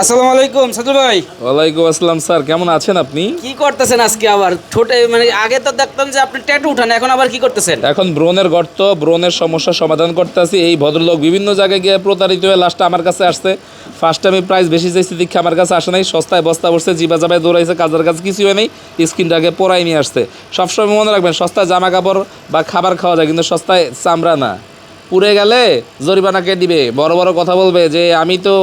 আসসালামু আলাইকুম সাদুল ভাই। ওয়ালাইকুম আসসালাম স্যার। কেমন আছেন আপনি? কি করতেছেন আজকে আবার? ঠোঁটে মানে আগে তো দেখতাম যে আপনি ট্যাটু উঠান এখন আবার কি করতেছেন? এখন ব্রণের গর্ত ব্রণের সমস্যার সমাধান করতে আছি এই ভদ্রলোক বিভিন্ন জায়গায় গিয়ে প্রতারিত হয়ে লাস্টে আমার কাছে আসছে। ফার্স্ট আমি প্রাইস বেশি চাইছি দেখে আমার কাছে আসে নাই। সস্তায় বস্তা বসছে জিবা জাবায় দৌড়াইছে কাজের কাছে কিছু হয় নাই। স্কিনটাকে পরাই নিয়ে আসছে। সবসময় মনে রাখবেন সস্তায় জামা কাপড় বা খাবার খাওয়া যায় কিন্তু সস্তায় চামড়া না। পুড়ে গেলে জরিমানা কে দিবে। বড় বড় কথা বলবে যে, আমি তো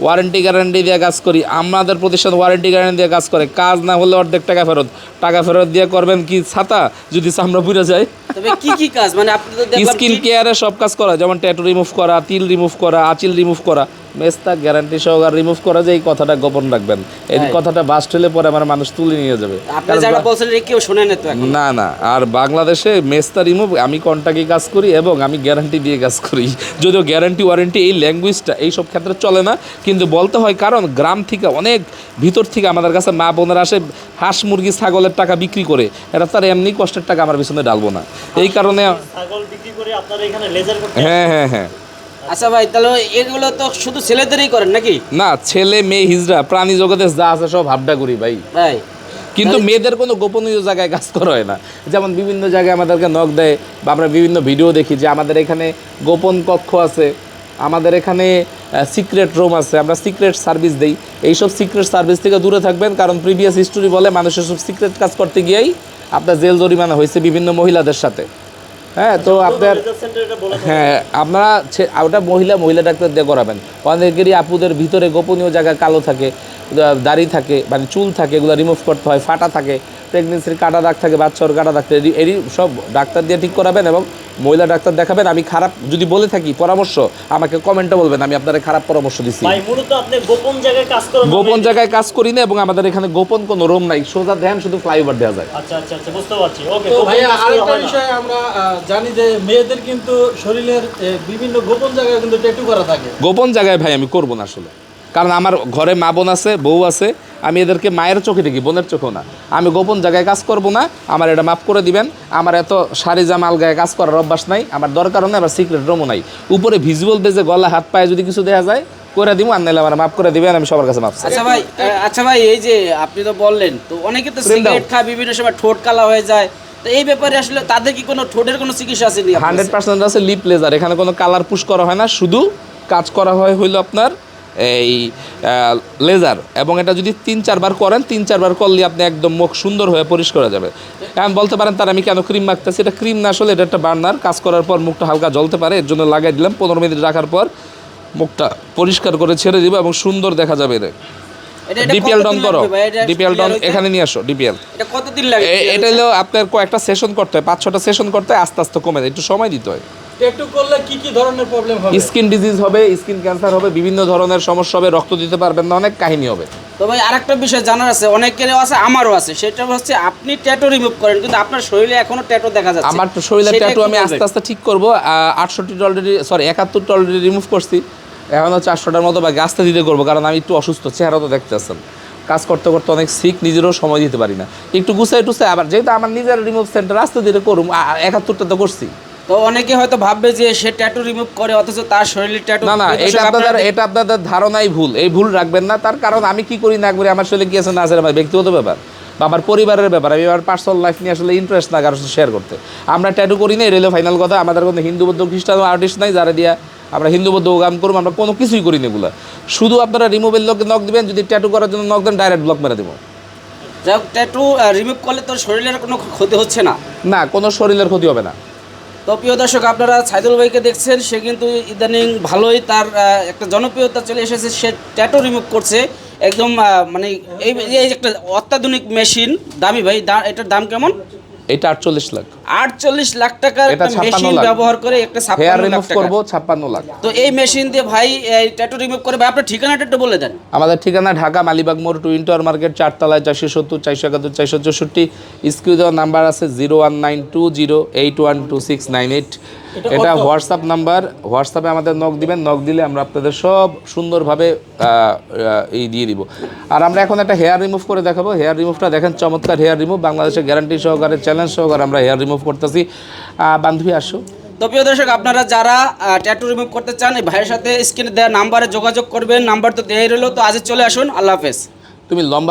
ওয়ারেন্টি গ্যারান্টি দিয়ে কাজ করি। আমাদের প্রতিষ্ঠান ওয়ারেন্টি গ্যারান্টি দিয়ে কাজ করে। কাজ না হলে অর্ধেক টাকা ফেরত। টাকা ফেরত দিয়ে করবেন কি ছাতা? যদি চামড়া পুড়ে যায়। তবে কি কি কাজ? মানে আপনি তো স্কিন কেয়ারে সব কাজ করা যেমন ট্যাটু রিমুভ করা তিল রিমুভ করা আচিল রিমুভ করা। মেস্তা গ্যারান্টি সহকার রিমুভ করা যে এই কথাটা গোপন রাখবেন। এই। কথাটা বাস্ট হলে পরে আমার মানুষ তুলে নিয়ে যাবে। আপনি যারা বলছেন কেউ শোনে না তো না না। আর বাংলাদেশে মেস্তা রিমুভ আমি কন্টাক্টে কাজ করি এবং আমি গ্যারান্টি দিয়ে কাজ করি। যদিও গ্যারান্টি ওয়ারেন্টি এই ল্যাঙ্গুয়েজটা এই সব ক্ষেত্রে চলে না কিন্তু বলতে হয় কারণ গ্রাম থেকে অনেক ভিতর থেকে আমাদের কাছে মা বোনেরা আসে হাঁস মুরগি ছাগলের টাকা বিক্রি করে। এটা তার এমনি কষ্টের টাকা আমার পিছনে ডালবো না। এই কারণে ছাগল বিক্রি করে আপনারা এখানে লেজার করতে হ্যাঁ হ্যাঁ হ্যাঁ। আচ্ছা ভাই তাহলে এগুলো তো শুধু ছেলেদেরই করেন নাকি? না ছেলে মেয়ে হিজরা প্রাণী জগতে যা আছে সব হাবডা করি ভাই। ভাই কিন্তু মেয়েদের কোনো গোপনীয় জায়গায় কাজ করা হয় না। যেমন বিভিন্ন জায়গায় আমাদেরকে নখ দেয় বা আমরা বিভিন্ন ভিডিও দেখি যে আমাদের এখানে গোপন কক্ষ আছে। আমাদের এখানে সিক্রেট রুম আছে। আমরা সিক্রেট সার্ভিস দেই। এইসব সিক্রেট সার্ভিস থেকে দূরে থাকবেন কারণ প্রিভিয়াস হিস্টোরি বলে মানুষের সব সিক্রেট কাজ করতে গিয়েই আপনার জেল জরিমানা হয়েছে বিভিন্ন মহিলাদের সাথে। হ্যাঁ তো আপনার হ্যাঁ আপনারা ওটা মহিলা মহিলা ডাক্তার দিয়ে করাবেন। অনেকেরই আপুদের ভিতরে গোপনীয় জায়গা কালো থাকে দাড়ি থাকে মানে চুল থাকে এগুলো রিমুভ করতে হয় ফাটা থাকে প্রেগনেন্সির কাটা দাগ থাকে বাচ্চার কাটা দাগ থাকে এরই সব ডাক্তার দিয়ে ঠিক করাবেন এবং মহিলা ডাক্তার দেখাবেন আমি খারাপ যদি বলে থাকি পরামর্শ আমাকে কমেন্টে বলবেন আমি আপনাদের খারাপ পরামর্শ দিচ্ছি ভাই মূলত আপনি গোপন জায়গায় কাজ করেন গোপন জায়গায় কাজ করি না এবং আমাদের এখানে গোপন কোনো রুম নাই সোজা ধ্যান শুধু ফ্লাইওভার দেওয়া যায়। আচ্ছা আচ্ছা আচ্ছা বুঝতে পারছি। ওকে তো ভাইয়া আরেকটা বিষয় আমরা জানি যে মেয়েদের কিন্তু শরীরের বিভিন্ন গোপন জায়গায় কিন্তু ট্যাটু করা থাকে। গোপন জায়গায় ভাই আমি করব না আসলে। কারণ আমার ঘরে মা বোন আছে বউ আছে আমি এদেরকে মায়ের চোখে দেখি বোনের চোখেও না। আমি গোপন জায়গায় কাজ করব না আমার এটা মাফ করে দিবেন। আমার এত শাড়ি জামা আলগায় কাজ করার অভ্যাস নাই আমার দরকারও নেই আমার সিক্রেট রুমও নাই। উপরে ভিজুয়াল বেজে গলা হাত পায়ে যদি কিছু দেওয়া যায় করে দিব আর নাহলে আমার মাফ করে দিবেন আমি সবার কাছে মাফ চাই। আচ্ছা ভাই আচ্ছা ভাই এই যে আপনি তো বললেন তো অনেকে তো সিগারেট খায় বিভিন্ন সময় ঠোঁট কালা হয়ে যায়। তো এই ব্যাপারে আসলে তাদের কি কোনো ঠোঁটের কোনো চিকিৎসা আছে নি আপনার হান্ড্রেড কাছে? পার্সেন্ট আছে লিপ লেজার এখানে কোনো কালার পুশ করা হয় না শুধু কাজ করা হয় হইল আপনার এই লেজার এবং এটা যদি তিন চারবার করেন তিন চারবার করলে আপনি একদম মুখ সুন্দর হয়ে পরিষ্কার হয়ে যাবে। এখন বলতে পারেন তার আমি কেন ক্রিম মাখতেছি? এটা ক্রিম না আসলে এটা একটা বার্নার কাজ করার পর মুখটা হালকা জ্বলতে পারে এর জন্য লাগাই দিলাম। পনেরো মিনিট রাখার পর মুখটা পরিষ্কার করে ছেড়ে দিব এবং সুন্দর দেখা যাবে এটা ডিপিএল ডন করো। ডিপিএল ডন এখানে নিয়ে আসো ডিপিএল এটা কতদিন লাগে এটা হলো আপনার কয়েকটা সেশন করতে হয় পাঁচ ছটা সেশন করতে হয় আস্তে আস্তে কমে যায় একটু সময় দিতে হয়। ট্যাটু করলে কি কি ধরনের প্রবলেম হবে? স্কিন ডিজিজ হবে স্কিন ক্যান্সার হবে বিভিন্ন ধরনের সমস্যা হবে রক্ত দিতে পারবেন না অনেক কাহিনী হবে। তো ভাই আরেকটা বিষয় জানার আছে অনেকেরও আছে আমারও আছে। সেটা হচ্ছে আপনি ট্যাটু রিমুভ করেন কিন্তু আপনার শরীরে এখনও ট্যাটু দেখা যাচ্ছে। আমার তো শরীরের ট্যাটু আমি আস্তে আস্তে ঠিক করব আটষট্টিটা অলরেডি সরি একাত্তরটা অলরেডি রিমুভ করছি। এখন হচ্ছে চারশোটার মতো বা গাছতে দিতে করব কারণ আমি একটু অসুস্থ চেহারা তো দেখতে আসছেন কাজ করতে করতে অনেক সিক নিজেরও সময় দিতে পারি না। একটু গুছাই টুসাই আবার যেহেতু আমার নিজের রিমুভ সেন্টার আস্তে ধীরে করুম একাত্তরটা তো করছি। তো অনেকে হয়তো ভাববে যে সে ট্যাটু রিমুভ করে অথচ তার শরীরে ট্যাটু না না এটা আপনাদের এটা আপনাদের ধারণাই ভুল। এই ভুল রাখবেন না। তার কারণ আমি কি করি না করি আমার শরীরে কি আছে না আছে আমার ব্যক্তিগত ব্যাপার বা আমার পরিবারের ব্যাপার। আমি আমার পার্সোনাল লাইফ নিয়ে আসলে ইন্টারেস্ট না কারোর সাথে শেয়ার করতে। আমরা ট্যাটু করি না রেলে ফাইনাল কথা। আমাদের কোনো হিন্দু বৌদ্ধ খ্রিস্টান আর্টিস্ট নাই যারা দিয়া আমরা হিন্দু বৌদ্ধ গান করব আমরা কোনো কিছুই করি না এগুলা। শুধু আপনারা রিমুভের লোককে নক দিবেন যদি ট্যাটু করার জন্য নক দেন ডাইরেক্ট ব্লক মেরে দেবো। যাই হোক ট্যাটু রিমুভ করলে তোর শরীরের কোনো ক্ষতি হচ্ছে না। না কোনো শরীরের ক্ষতি হবে না। তো প্রিয় দর্শক, আপনারা সাইদুল ভাইকে দেখছেন, সে কিন্তু ইদানিং ভালোই তার একটা জনপ্রিয়তা চলে এসেছে, সে ট্যাটো রিমুভ করছে। একদম মানে এই একটা অত্যাধুনিক মেশিন দামি ভাই এটার দাম কেমন? এটা 48 লাখ। 48 লাখ টাকার মেশিন ব্যবহার করে একটা 56 লাখ করব 56 লাখ। তো এই মেশিন দিয়ে ভাই ট্যাটু রিমুভ করে আপনার ঠিকানাটা একটু বলে দেন। আমাদের ঠিকানা ঢাকা মালিবাগ মোড় টু ইন্টার মার্কেট চারতলায় চারশো 471 464 দেওয়ার নাম্বার আছে 01920812698 এটা হোয়াটসঅ্যাপ নাম্বার হোয়াটসঅ্যাপে আমাদের নক দিবেন নক দিলে আমরা আপনাদের সব সুন্দরভাবে এই দিয়ে দিব। আর আমরা এখন একটা হেয়ার রিমুভ করে দেখাবো। হেয়ার রিমুভটা দেখেন চমৎকার হেয়ার রিমুভ বাংলাদেশের গ্যারান্টি সহকারে চ্যালেঞ্জ সহকারে আমরা হেয়ার রিমুভ করতেছি। বান্ধবী আসো। তো প্রিয় দর্শক আপনারা যারা ট্যাটু রিমুভ করতে চান এই ভাইয়ের সাথে স্ক্রিনে দেওয়া নাম্বারে যোগাযোগ করবেন। নাম্বার তো দেয়াই রইল। তো আজ চলে আসুন। আল্লাহ হাফেজ। তুমি লম্বা